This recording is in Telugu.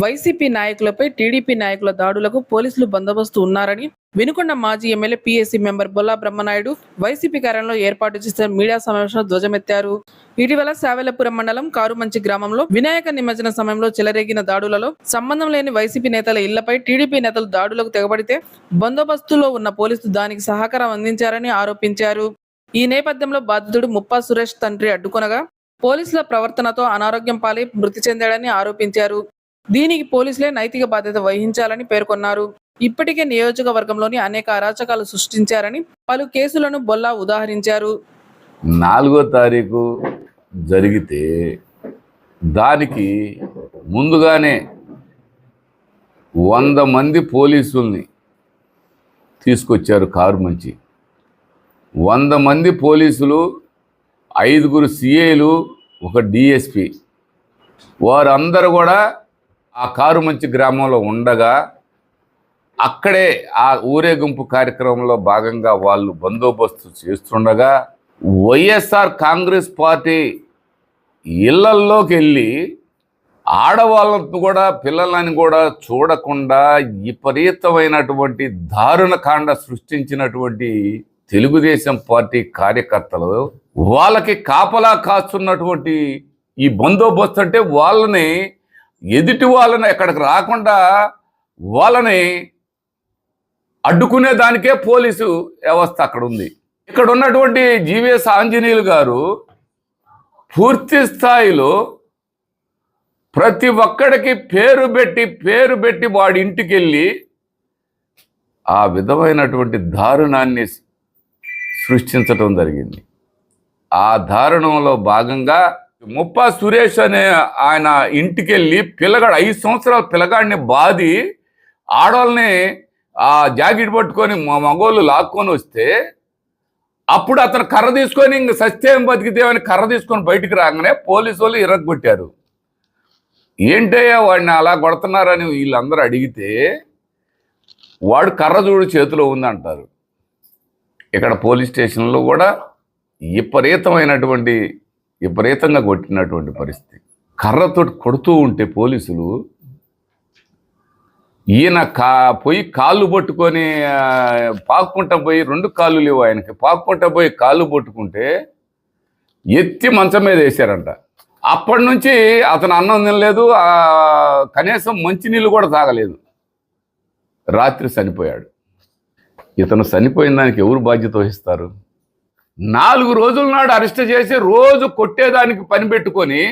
వైసీపీ నాయకులపై టీడీపీ నాయకుల దాడులకు పోలీసులు బందోబస్తు ఉన్నారని వినుకొండ మాజీ MLA PSC member Bolla Brahmanaidu YCP కార్యాలయంలో ఏర్పాటు చేసిన మీడియా సమావేశంలో ధ్వజమెత్తారు. ఇటీవల శావెలపురం మండలం కారుమంచి గ్రామంలో వినాయక నిమజ్జన సమయంలో చెలరేగిన దాడులలో సంబంధం లేని వైసీపీ నేతల ఇళ్ళపై టీడీపీ నేతలు దాడులకు తెగబడితే బందోబస్తులో ఉన్న పోలీసులు దానికి సహకారం అందించారని ఆరోపించారు. ఈ నేపథ్యంలో బాధితుడు ముప్పా సురేష్ తండ్రి అడ్డుకొనగా పోలీసుల ప్రవర్తనతో అనారోగ్యం పాలై మృతి చెందాడని ఆరోపించారు. దీనికి పోలీసులే నైతిక బాధ్యత వహించాలని పేర్కొన్నారు. ఇప్పటికే నియోజకవర్గంలోని అనేక అరాచకాలు సృష్టించారని పలు కేసులను బొల్లా ఉదాహరించారు. నాలుగో తారీఖు జరిగితే దానికి ముందుగానే వంద మంది పోలీసుల్ని తీసుకొచ్చారు కారు మంచి. వంద మంది పోలీసులు ఐదుగురు సిఏలు ఒక డిఎస్పి. వారందరూ కూడా ఆ కారుమంచి గ్రామంలో ఉండగా అక్కడే ఆ ఊరేగింపు కార్యక్రమంలో భాగంగా వాళ్ళు బందోబస్తు చేస్తుండగా వైఎస్ఆర్ కాంగ్రెస్ పార్టీ ఇళ్ళల్లోకి వెళ్ళి ఆడవాళ్ళను కూడా పిల్లలని కూడా చూడకుండా విపరీతమైనటువంటి దారుణ కాండ సృష్టించినటువంటి తెలుగుదేశం పార్టీ కార్యకర్తలు వాళ్ళకి కాపలా కాస్తున్నటువంటి ఈ బందోబస్తు అంటే వాళ్ళని ఎదుటి వాళ్ళని ఎక్కడికి రాకుండా వాళ్ళని అడ్డుకునే దానికే పోలీసు వ్యవస్థ అక్కడ ఉంది ఇక్కడ ఉన్నటువంటి జీవీఎస్ ఆంజనేయులు గారు పూర్తి స్థాయిలో ప్రతి ఒక్కడికి పేరు పెట్టి పేరు పెట్టి వాడి ఇంటికి వెళ్ళి ఆ విధమైనటువంటి దారుణాన్ని సృష్టించటం జరిగింది. ఆ దారుణంలో భాగంగా ముప్పా సురేష్ అనే ఆయన ఇంటికి వెళ్ళి పిల్లగాడు ఐదు సంవత్సరాల పిల్లగాడిని బాది ఆడవాళ్ళని ఆ జాకెట్ పట్టుకొని మా మగోళ్ళు లాక్కొని వస్తే అప్పుడు అతను కర్ర తీసుకొని ఇంక సత్యం బతికితేమని కర్ర తీసుకొని బయటికి రాగానే పోలీసు వాళ్ళు ఇరగొట్టారు ఏంటయ్యా వాడిని అలా కొడుతున్నారని వీళ్ళందరూ అడిగితే వాడు కర్ర చూడు చేతిలో ఉందంటారు. ఇక్కడ పోలీస్ స్టేషన్లో కూడా విపరీతమైనటువంటి విపరీతంగా కొట్టినటువంటి పరిస్థితి. కర్రతో కొడుతూ ఉంటే పోలీసులు ఈయన కా పోయి కాళ్ళు పట్టుకొని ఆ, పాక్కుంటా పోయి రెండు కాళ్ళు లేవు ఆయనకి. పాక్కుంటా పోయి కాళ్ళు పట్టుకుంటే ఎత్తి మంచం మీద వేశారంట. అప్పటి నుంచి అతను అన్నం తినలేదు కనీసం మంచినీళ్ళు కూడా తాగలేదు. రాత్రి చనిపోయాడు. ఇతను చనిపోయిన దానికి ఎవరు బాధ్యత వహిస్తారు? నాలుగు రోజుల నాడు అరెస్ట్ చేసి రోజు కొట్టేదానికి పని పెట్టుకొని